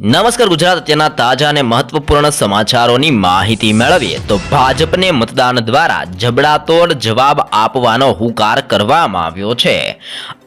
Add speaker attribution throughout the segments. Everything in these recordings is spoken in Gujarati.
Speaker 1: નમસ્કાર ગુજરાત, અત્યારના તાજા અને મહત્વપૂર્ણ સમાચારોની માહિતી મેળવીએ તો ભાજપને મતદાન દ્વારા જબડાતોડ જવાબ આપવાનો હુકાર કરવામાં આવ્યો છે.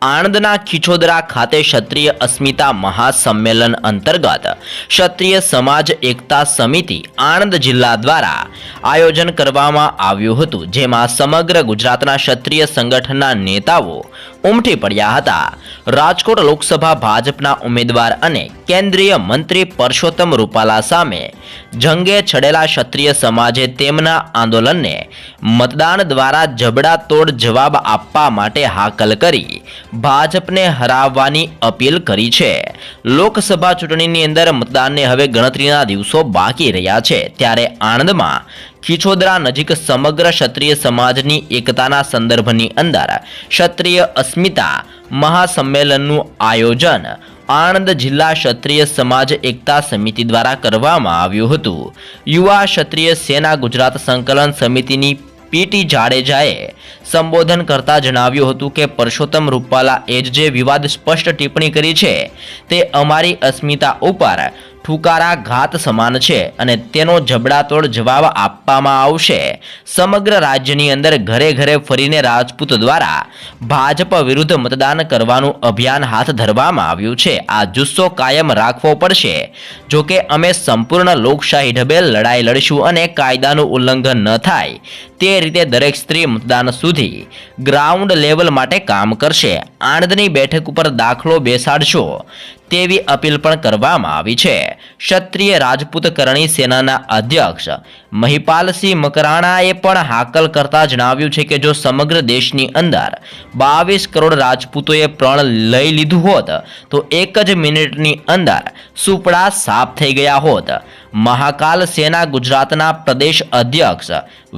Speaker 1: આણંદના ખીછોદરા ખાતે ક્ષત્રિય અસ્મિતા મહાસંમેલન અંતર્ગત ક્ષત્રિય સમાજ એકતા સમિતિ આણંદ જિલ્લા દ્વારા આયોજન કરવામાં આવ્યું હતું, જેમાં સમગ્ર ગુજરાતના ક્ષત્રિય સંગઠનના નેતાઓ ઉમટી પડ્યા હતા. રાજકોટ લોકસભા ભાજપના ઉમેદવાર અને કેન્દ્રીય મંત્રી પરસોત્તમ રૂપાલા સામે જંગે છડેલા ક્ષત્રિય સમાજે તેમના આંદોલનને મતદાન દ્વારા જબડાતોડ જવાબ આપવા માટે હાકલ કરી ભાજપને હરાવવાની અપીલ કરી છે. લોકસભા ચૂંટણીની અંદર મતદાનને હવે ગણતરીના દિવસો બાકી રહ્યા છે. ત્યારે આણંદમાં ખીછોદરા નજીક સમગ્ર ક્ષત્રિય સમાજની એકતાના સંદર્ભની અંદર ક્ષત્રિય અસ્મિતા મહાસંમેલનનું આયોજન આણંદ જિલ્લા ક્ષત્રિય સમાજ એકતા સમિતિ દ્વારા કરવામાં આવ્યું હતું. યુવા ક્ષત્રિય સેના ગુજરાત સંકલન સમિતિની પીટી જાડેજાએ સંબોધન કરતા જણાવ્યું હતું કે પરસોત્તમ રૂપાલા એ જે વિવાદ સ્પષ્ટ ટિપ્પણી કરી છે, તે અમારી અસ્મિતા ઉપર ઠુકારા ઘાત સમાન છે અને તેનો જબડાતોડ જવાબ આપવામાં આવશે. સમગ્ર રાજ્યની અંદર ઘરે ઘરે ફરીને રાજપૂત દ્વારા ભાજપ વિરુદ્ધ મતદાન કરવાનું અભિયાન હાથ ધરવામાં આવ્યું છે. આ જુસ્સો કાયમ રાખવો પડશે. જોકે અમે સંપૂર્ણ લોકશાહી ઢબે લડાઈ લડશું અને કાયદાનું ઉલ્લંઘન ન થાય. તે રીતે દરેક સ્ત્રી મતદાન સુધી ગ્રાઉન્ડ લેવલ માટે કામ કરશે. આણંદની બેઠક ઉપર દાખલો બેસાડશો. તેવી અપીલ પણ કરવામાં આવી છે. ક્ષત્રિય રાજપૂત કરણી સેનાના અધ્યક્ષ મહિપાલસિંહ મકરાણાએ પણ હાકલ કરતા જણાવ્યું છે કે જો સમગ્ર દેશની અંદર બાવીસ કરોડ રાજપૂતોએ પ્રણ લઈ લીધું હોત, તો એક જ મિનિટની અંદર સુપડા સાફ થઈ ગયા હોત. મહાકાલ સેના ગુજરાતના પ્રદેશ અધ્યક્ષ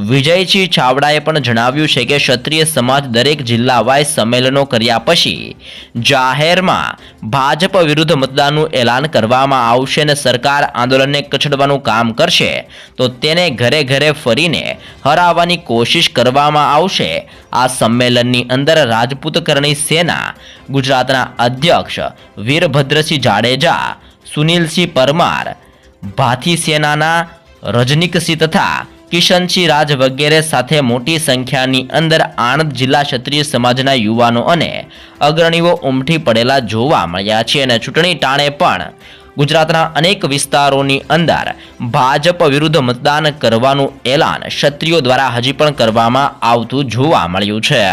Speaker 1: વિજયસિંહ છાવડાએ પણ જણાવ્યું છે કે ક્ષત્રિય સમાજ દરેક જિલ્લાવાય સંમેલનો કર્યા પછી જાહેરમાં ભાજપ વિરુદ્ધ મતદાનનું એલાન કરવામાં આવશે અને સરકાર આંદોલનને કચડવાનું કામ કરશે, તો તેને ઘરે ઘરે ફરીને હરાવવાની કોશિશ કરવામાં આવશે. આ સંમેલનની અંદર રાજપૂત કરણી સેના ગુજરાતના અધ્યક્ષ વીરભદ્રસિંહ જાડેજા, સુનિલસિંહ પરમાર ભાથી સેનાના રજનીકસિંહ તથા કિશનસિંહ રાજ વગેરે સાથે મોટી સંખ્યાની અંદર આણંદ જિલ્લા ક્ષત્રિય સમાજના યુવાનો અને અગ્રણીઓ ઉમટી પડેલા જોવા મળ્યા છે અને ચૂંટણી ટાણે પણ ગુજરાતના અનેક વિસ્તારોની અંદર ભાજપ વિરુદ્ધ મતદાન કરવાનું એલાન ક્ષત્રિયો દ્વારા હજી પણ કરવામાં આવતું જોવા મળ્યું છે.